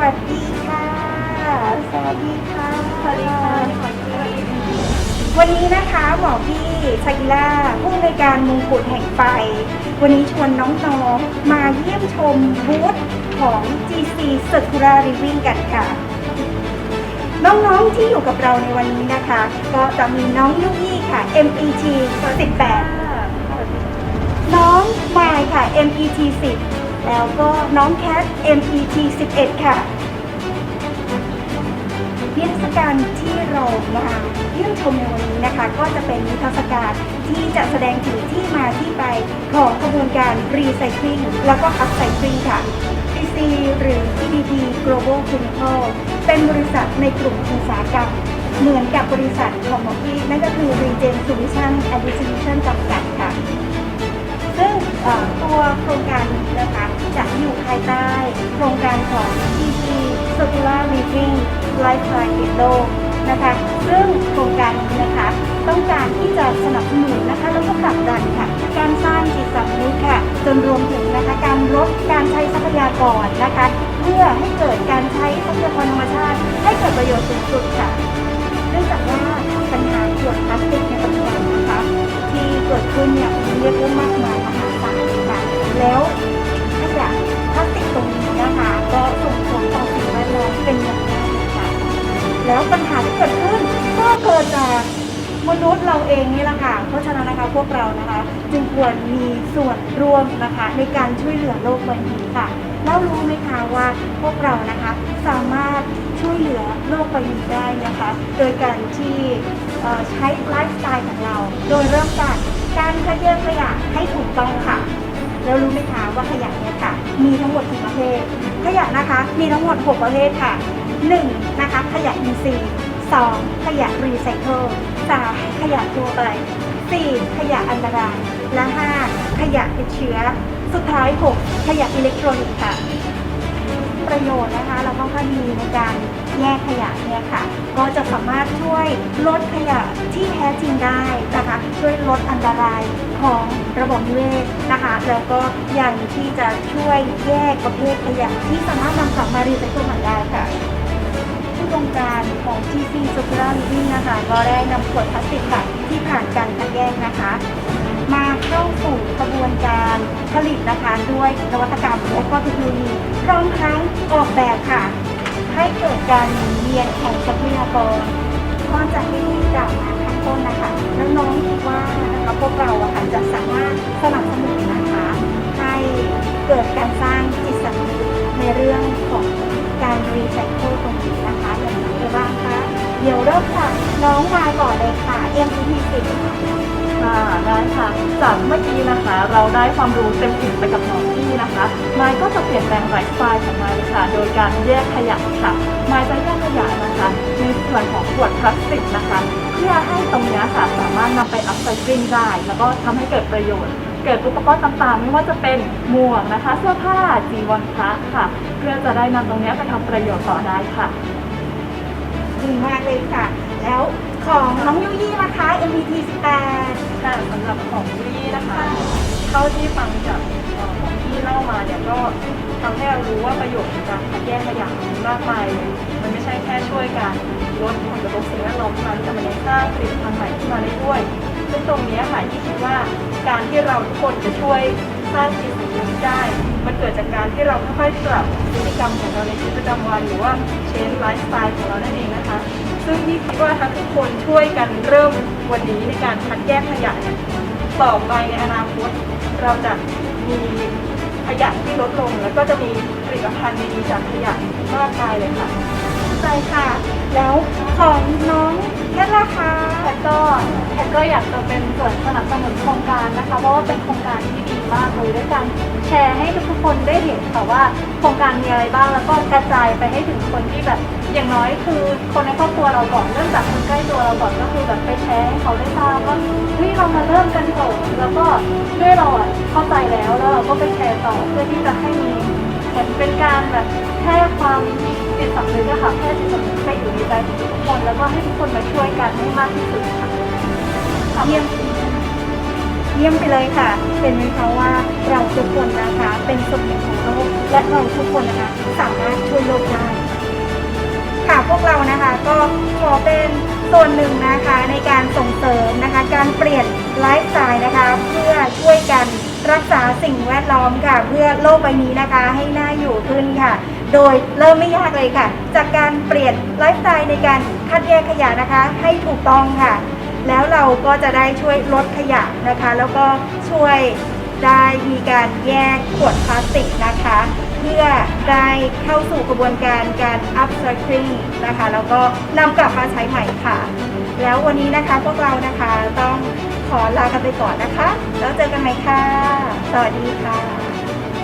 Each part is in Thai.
วัสดีค่ะ สวัสดีค่ะสวัสดีค่ะ วันนี้นะคะหมอพี่ชากิล่าผู้อำนวยการมงกุฎแห่งไฟ วันนี้ชวนน้องๆ มาเยี่ยมชมบูธของ GC Circular Living กันค่ะ น้องๆที่อยู่กับเราในวันนี้นะคะ ก็จะมีน้องยุยี่ค่ะ MET 18 น้องมายค่ะ MET 10 แล้วก็น้องแคท MET 11 ค่ะนิทรรศการที่เรามาเยี่ยมชมในวันนี้นะคะ ก็จะเป็นนิทรรศการที่จะแสดงถึงที่มาที่ไปของกระบวนการรีไซเคิลแล้วก็อัพไซเคิลค่ะ PC หรือ PDD Global Chemical เป็นบริษัทในกลุ่มอุตสาหกรรมเหมือนกับบริษัทของมอพี่นั่นก็คือ Regen Solution and Distribution จำกัดค่ะ ซึ่งตัวโครงการ ไลฟ์ไทม์ติดโลกนะคะซึ่งโครงการนี้นะคะต้องการที่จะสนับสนุนนะคะแล้วก็ผลักดันค่ะการสร้างจิตสำนึกค่ะจนรวมถึงนะคะการลดการใช้ทรัพยากรนะคะ เพื่อให้เกิดการใช้ทรัพยากรธรรมชาติ ให้เกิดประโยชน์สูงสุดค่ะ แล้วปัญหาที่เกิดขึ้นก็เกิดจากมนุษย์เราเองนี่แหละค่ะ เพราะฉะนั้นนะคะพวกเรานะคะ จึงควรมีส่วนร่วมนะคะ ในการช่วยเหลือโลกใบนี้ค่ะแล้วรู้ไหมคะว่าพวกเรานะคะสามารถช่วยเหลือโลกใบนี้ได้นะคะ โดยการที่ใช้ไลฟ์สไตล์ของเรา โดยเริ่มจากการคัดแยกขยะให้ถูกต้องค่ะ แล้วรู้ไหมคะว่าขยะเนี่ยค่ะ มีทั้งหมดกี่ประเภทขยะนะคะ มีทั้งหมด 6 ประเภทค่ะ 1. นะคะขยะอินทรีย์ 2. ขยะรีไซเคิล 3. ขยะทั่วไป 4. ขยะอันตราย และ 5. ขยะติดเชื้อ สุดท้าย 6. ขยะอิเล็กทรอนิกส์ค่ะ ประโยชน์นะคะเราต้องคดีในการแยกขยะเนี่ยค่ะ ก็จะสามารถช่วยลดขยะที่แท้จริงได้นะคะ ช่วยลดอันตรายของระบบนิเวศนะคะ แล้วก็ยังที่จะช่วยแยกประเภทขยะที่สามารถนำกลับมารีไซเคิลใหม่ได้ค่ะ การของ GC Circular Living นะคะ ก็ได้นำขวดพลาสติกแบบที่ผ่านการคัดแยกนะคะ มาเข้าสู่กระบวนการผลิตนะคะ ด้วยนวัตกรรมและก็เทคโนโลยีพร้อมทั้งออกแบบค่ะ ให้เกิดการหมุนเวียนของทรัพยากรก็จากที่กล่าวมาข้างต้นนะคะน้องๆคิดว่านะคะพวก น้องมาก่อนเลยค่ะ MVP 10ค่ะได้ค่ะจากเมื่อกี้นะคะ เราได้ความรู้เต็มอิ่มไปกับน้องพี่นะคะมายก็จะเปลี่ยนแปลงไลฟ์สไตล์ของมายค่ะ โดยการแยกขยะค่ะมายจะแยกขยะนะคะ ในส่วนของขวดพลาสติกนะคะ เพื่อให้ตรงนี้ค่ะสามารถนำไปอัพไซคลิงได้ แล้วก็ทำให้เกิดประโยชน์เกิดอุปกรณ์ต่างๆ ไม่ว่าจะเป็นหมวกนะคะ เสื้อผ้าจีวรพระค่ะ เพื่อจะได้นำตรงนี้ไปทำประโยชน์ต่อได้ค่ะดีมากเลยค่ะ แล้วของน้องยุยี่นะคะ MVP 18ค่ะสำหรับของพี่นะคะเท่าที่ฟังจากของพี่เล่ามาเนี่ยก็ทำให้เรารู้ว่าประโยชน์ของการแยกขยะมีมากมายเลยมันไม่ใช่แค่ช่วยการลดผลกระทบสิ่งแวดล้อมเท่านั้นแต่มันยังสร้างผลิตภัณฑ์ใหม่ขึ้นมาได้ด้วยซึ่งตรงนี้ค่ะที่คิดว่าการที่เราทุกคนจะช่วยสร้างจิตสำนึกได้ มันเกิดจากการที่เราค่อยๆปรับพฤติกรรมของเราในชีวิตประจำวันหรือว่าเชนไลฟ์สไตล์ของเรานั่นเอง ซึ่งที่คิดว่าถ้าทุกคนช่วยกันเริ่มวันนี้ในการคัดแยกขยะเนี่ยต่อไปในอนาคตเราจะมีขยะที่ลดลง แล้วก็จะมีผลิตภัณฑ์ดีๆจากขยะมากมายเลยค่ะใช่ค่ะ แล้วของน้องแคทล่ะคะแพทก็แพทก็อยากจะเป็นส่วนสนับสนุนโครงการนะคะ เพราะว่าเป็นโครงการที่ดีมากเลยด้วยการแชร์ให้ทุกๆคนได้เห็นค่ะว่าโครงการมีอะไรบ้างแล้วก็กระจายไปให้ถึงคนที่แบบ อย่างน้อยคือคนในครอบครัวเราก่อนเริ่มจากคนใกล้ตัวเราก่อนก็คือแบบไปแชร์ให้เขาได้ทราบว่าเฮ้ยเรามาเริ่มกันเถอะแล้วก็ด้วยเราอะเข้าใจแล้วแล้วเราก็ไปแชร์ต่อเพื่อที่จะให้มีเหมือนเป็นการแบบ แพร่ความจิตสำนึกอะค่ะแพร่จิตสำนึกไปอยู่ในใจของทุกคนแล้วก็ให้ทุกคนมาช่วยกันให้มากที่สุดค่ะเยี่ยมเยี่ยมไปเลยค่ะ เป็นไหมคะว่าเราทุกคนนะคะ เป็นส่วนหนึ่งของโลกและเราทุกคนนะคะสามารถช่วยโลกได้ค่ะพวกเรานะคะก็ขอเป็นส่วนหนึ่งนะคะในการส่งเสริมนะคะ การเปลี่ยนไลฟ์สไตล์นะคะ เพื่อช่วยกันรักษาสิ่งแวดล้อมค่ะ เพื่อโลกใบนี้นะคะ ให้น่าอยู่ขึ้นค่ะ โดยเริ่มไม่ยากเลยค่ะ จากการเปลี่ยนไลฟ์สไตล์ในการคัดแยกขยะนะคะ ให้ถูกต้องค่ะ แล้วเราก็จะได้ช่วยลดขยะนะคะ แล้วก็ช่วยได้มีการแยกขวดพลาสติกนะคะ เพื่อได้เข้าสู่กระบวนการการ upcycling นะคะ แล้วก็นำกลับมาใช้ใหม่ค่ะ แล้ววันนี้นะคะพวกเรานะคะต้องขอลากันไปก่อนนะคะ แล้วเจอกันใหม่ค่ะ สวัสดีค่ะ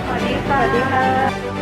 สวัสดีค่ะ